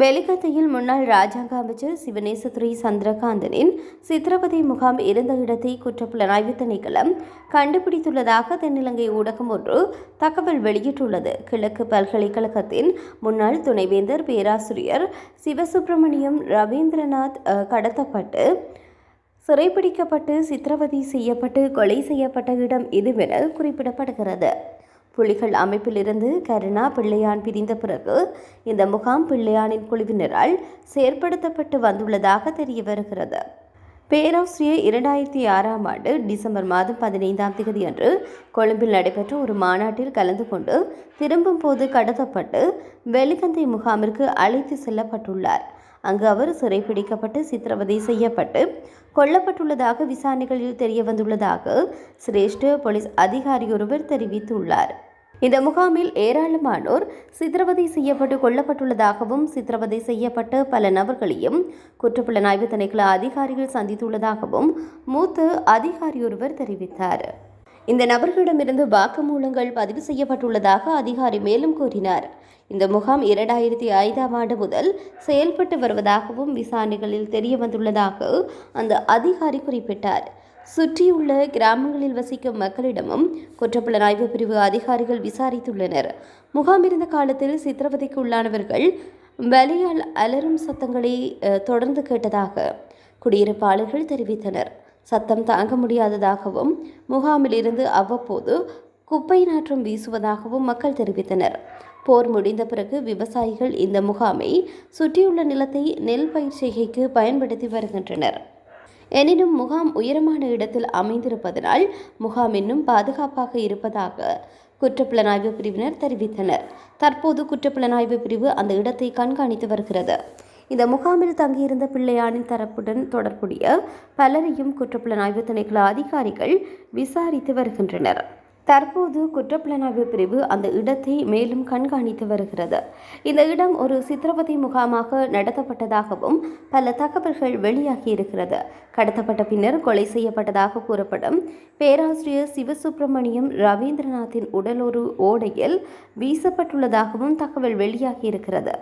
வெலிகத்தையில் முன்னாள் ராஜாங்க அமைச்சர் சிவனேசதுரை சந்திரகாந்தனின் சித்திரவதை முகாம் இருந்த இடத்தை குற்றப்புலனாய்வு திணைக்களம் கண்டுபிடித்துள்ளதாக தென்னிலங்கை ஊடகம் ஒன்று தகவல் வெளியிட்டுள்ளது. கிழக்கு பல்கலைக்கழகத்தின் முன்னாள் துணைவேந்தர் பேராசிரியர் சிவசுப்பிரமணியம் ரவீந்திரநாத் கடத்தப்பட்டு சிறைப்பிடிக்கப்பட்டு சித்திரவதை செய்யப்பட்டு கொலை செய்யப்பட்ட இடம் இதுவென குறிப்பிடப்படுகிறது. புலிகள் அமைப்பிலிருந்து கருணா பிள்ளையான் பிரிந்த பிறகு இந்த முகாம் பிள்ளையானின் குழுவினரால் செயற்படுத்தப்பட்டு வந்துள்ளதாக தெரிய வருகிறது. பேராசிரியர் இரண்டாயிரத்தி ஆறாம் ஆண்டு டிசம்பர் மாதம் பதினைந்தாம் தேதி அன்று கொழும்பில் நடைபெற்ற ஒரு மாநாட்டில் கலந்து கொண்டு திரும்பும் போது கடத்தப்பட்டு வெலிகந்தை முகாமிற்கு அழைத்து செல்லப்பட்டுள்ளார். அங்கு அவர் சிறைப்பிடிக்கப்பட்டு சித்திரவதை செய்யப்பட்டு கொல்லப்பட்டுள்ளதாக விசாரணைகளில் தெரிய வந்துள்ளதாக சிரேஷ்ட போலீஸ் அதிகாரியொருவர் தெரிவித்துள்ளார். இந்த முகாமில் ஏராளமானோர் சித்திரவதை செய்யப்பட்டு கொல்லப்பட்டுள்ளதாகவும் சித்திரவதை செய்யப்பட்ட பல நபர்களையும் குற்றப்புலனாய்வு திணைக்கள அதிகாரிகள் சந்தித்துள்ளதாகவும் மூத்த அதிகாரியொருவர் தெரிவித்தார். இந்த நபர்களிடமிருந்து வாக்குமூலங்கள் பதிவு செய்யப்பட்டுள்ளதாக அதிகாரி மேலும் கூறினார். இந்த முகாம் இரண்டாயிரத்தி ஐந்தாம் ஆண்டு முதல் செயல்பட்டு வருவதாகவும் விசாரணைகளில் தெரிய வந்துள்ளதாக அந்த அதிகாரி குறிப்பிட்டார். சுற்றியுள்ள கிராமங்களில் வசிக்கும் மக்களிடமும் குற்றப்புலனாய்வு பிரிவு அதிகாரிகள் விசாரித்துள்ளனர். முகாம் இருந்த காலத்தில் சித்திரவதைக்கு உள்ளானவர்கள் வலியால் அலறும் சத்தங்களை தொடர்ந்து கேட்டதாக குடியிருப்பாளர்கள் தெரிவித்தனர். சத்தம் தாங்க முடியாததாகவும் முகாமிலிருந்து அவ்வப்போது குப்பை நாற்றம் வீசுவதாகவும் மக்கள் தெரிவித்தனர். போர் முடிந்த பிறகு விவசாயிகள் இந்த முகாமை சுற்றியுள்ள நிலத்தை நெல் பயிர் செய்கைக்கு பயன்படுத்தி வருகின்றனர். எனினும் முகாம் உயரமான இடத்தில் அமைந்திருப்பதனால் முகாம் இன்னும் பாதுகாப்பாக இருப்பதாக குற்றப்புலனாய்வு பிரிவினர் தெரிவித்தனர். தற்போது குற்றப்புலனாய்வு பிரிவு அந்த இடத்தை கண்காணித்து வருகிறது. இந்த முகாமில் தங்கியிருந்த பிள்ளையானின் தரப்புடன் தொடர்புடைய பலரையும் குற்றப்புலனாய்வு திணைக்கள அதிகாரிகள் விசாரித்து வருகின்றனர். தற்போது குற்றப்புலனாய்வு பிரிவு அந்த இடத்தை மேலும் கண்காணித்து வருகிறது. இந்த இடம் ஒரு சித்திரவதை முகாமாக நடத்தப்பட்டதாகவும் பல தகவல்கள் வெளியாகியிருக்கிறது கடத்தப்பட்ட பின்னர் கொலை செய்யப்பட்டதாக கூறப்படும் பேராசிரியர் சிவசுப்பிரமணியம் ரவீந்திரநாத்தின் உடல் ஒரு ஓடையில் வீசப்பட்டுள்ளதாகவும் தகவல் வெளியாகியிருக்கிறது